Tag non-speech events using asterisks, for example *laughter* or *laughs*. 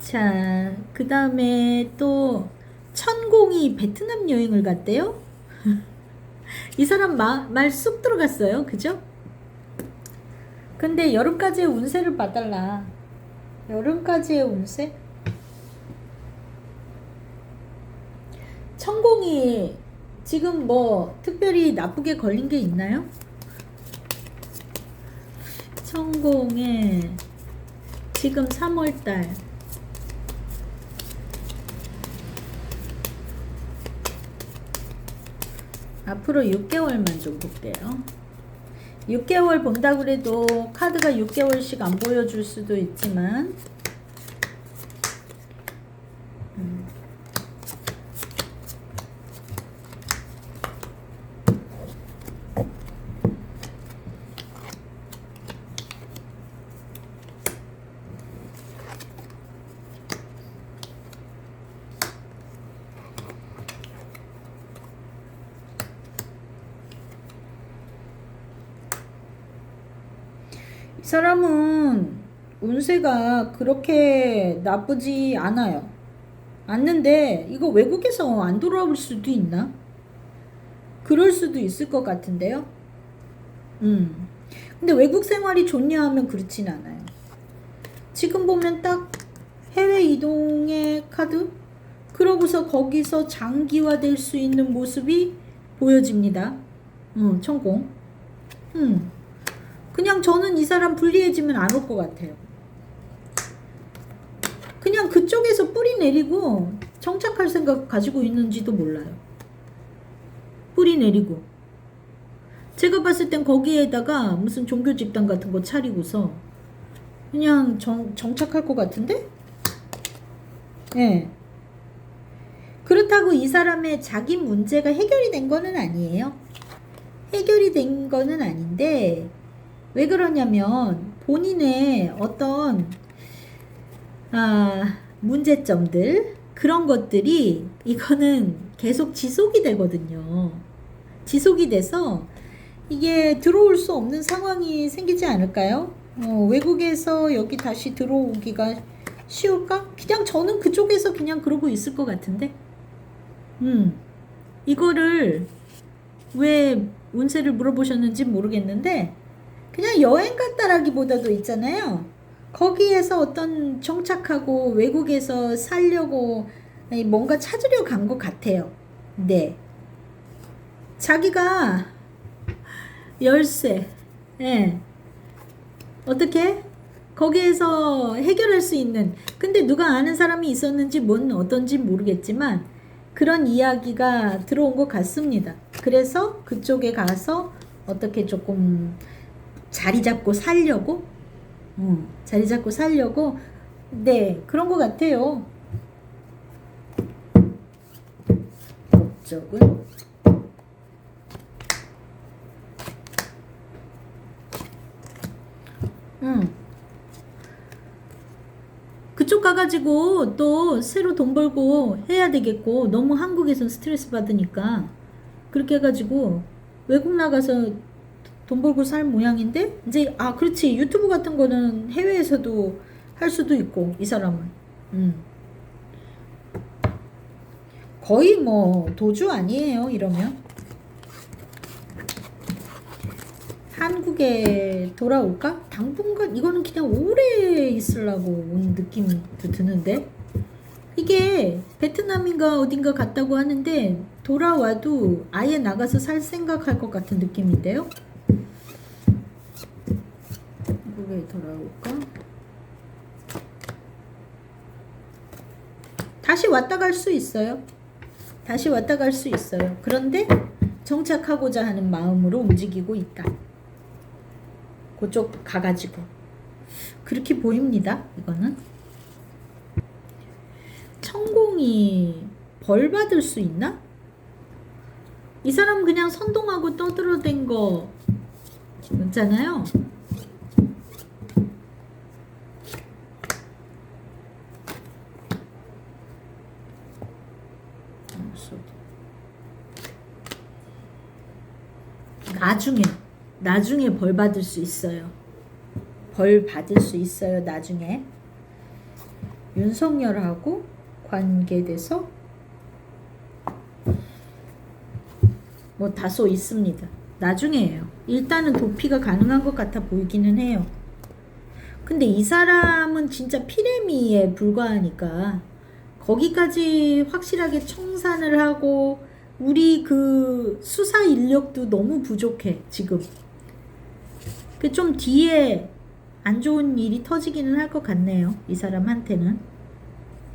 자, 그 다음에 또 천공이 베트남 여행을 갔대요. *laughs* 이 사람 말 쑥 들어갔어요. 그죠? 근데 여름까지의 운세를 봐달라. 여름까지의 운세? 천공이 지금 뭐 특별히 나쁘게 걸린 게 있나요? 천공에 지금 3월달 앞으로 6개월만 좀 볼게요. 6개월 본다 그래도 카드가 6개월씩 안 보여줄 수도 있지만 사람은 운세가 그렇게 나쁘지 않아요. 않는데 이거 외국에서 안 돌아올 수도 있나? 그럴 수도 있을 것 같은데요. 음. 근데 외국 생활이 좋냐 하면 그렇진 않아요. 지금 보면 딱 해외 이동의 카드? 그러고서 거기서 장기화될 수 있는 모습이 보여집니다. 음, 천공. 음. 그냥 저는 이 사람 불리해지면 안 올 것 같아요. 그냥 그쪽에서 뿌리 내리고 정착할 생각 가지고 있는지도 몰라요. 뿌리 내리고. 제가 봤을 땐 거기에다가 무슨 종교 집단 같은 거 차리고서 그냥 정, 정착할 것 같은데? 예. 그렇다고 이 사람의 자기 문제가 해결이 된 거는 아니에요. 해결이 된 거는 아닌데, 왜 그러냐면 본인의 어떤 아, 문제점들 그런 것들이 이거는 계속 지속이 되거든요. 지속이 돼서 이게 들어올 수 없는 상황이 생기지 않을까요? 어, 외국에서 여기 다시 들어오기가 쉬울까? 그냥 저는 그쪽에서 그냥 그러고 있을 것 같은데. 음, 이거를 왜 운세를 물어보셨는지 모르겠는데 그냥 여행 갔다라기보다도 있잖아요. 거기에서 어떤 정착하고 외국에서 살려고 뭔가 찾으려 간 것 같아요. 네. 자기가 열쇠, 예. 어떻게? 거기에서 해결할 수 있는, 근데 누가 아는 사람이 있었는지 뭔 어떤지 모르겠지만, 그런 이야기가 들어온 것 같습니다. 그래서 그쪽에 가서 어떻게 조금 자리 잡고 살려고 음, 자리 잡고 살려고 네 그런 것 같아요. 목적은 음. 그쪽 가가지고 또 새로 돈 벌고 해야 되겠고 너무 한국에선 스트레스 받으니까 그렇게 해가지고 외국 나가서 돈 벌고 살 모양인데 이제 아 그렇지 유튜브 같은 거는 해외에서도 할 수도 있고 이 사람은 음. 거의 뭐 도주 아니에요 이러면 한국에 돌아올까? 당분간 이거는 그냥 오래 있으려고 온 느낌이 드는데 이게 베트남인가 어딘가 갔다고 하는데 돌아와도 아예 나가서 살 생각할 것 같은 느낌인데요. 한국에 돌아올까? 다시 왔다 갈 수 있어요. 다시 왔다 갈 수 있어요. 그런데 정착하고자 하는 마음으로 움직이고 있다. 그쪽 가가지고. 그렇게 보입니다. 이거는. 천공이 벌 받을 수 있나? 이 사람 그냥 선동하고 떠들어댄 거 있잖아요. 나중에 나중에 벌 받을 수 있어요. 벌 받을 수 있어요. 나중에 윤석열하고 관계돼서 뭐 다소 있습니다. 나중에예요. 일단은 도피가 가능한 것 같아 보이기는 해요. 근데 이 사람은 진짜 피레미에 불과하니까 거기까지 확실하게 청산을 하고 우리 그 수사 인력도 너무 부족해 지금. 그 좀 뒤에 안 좋은 일이 터지기는 할 것 같네요. 이 사람한테는.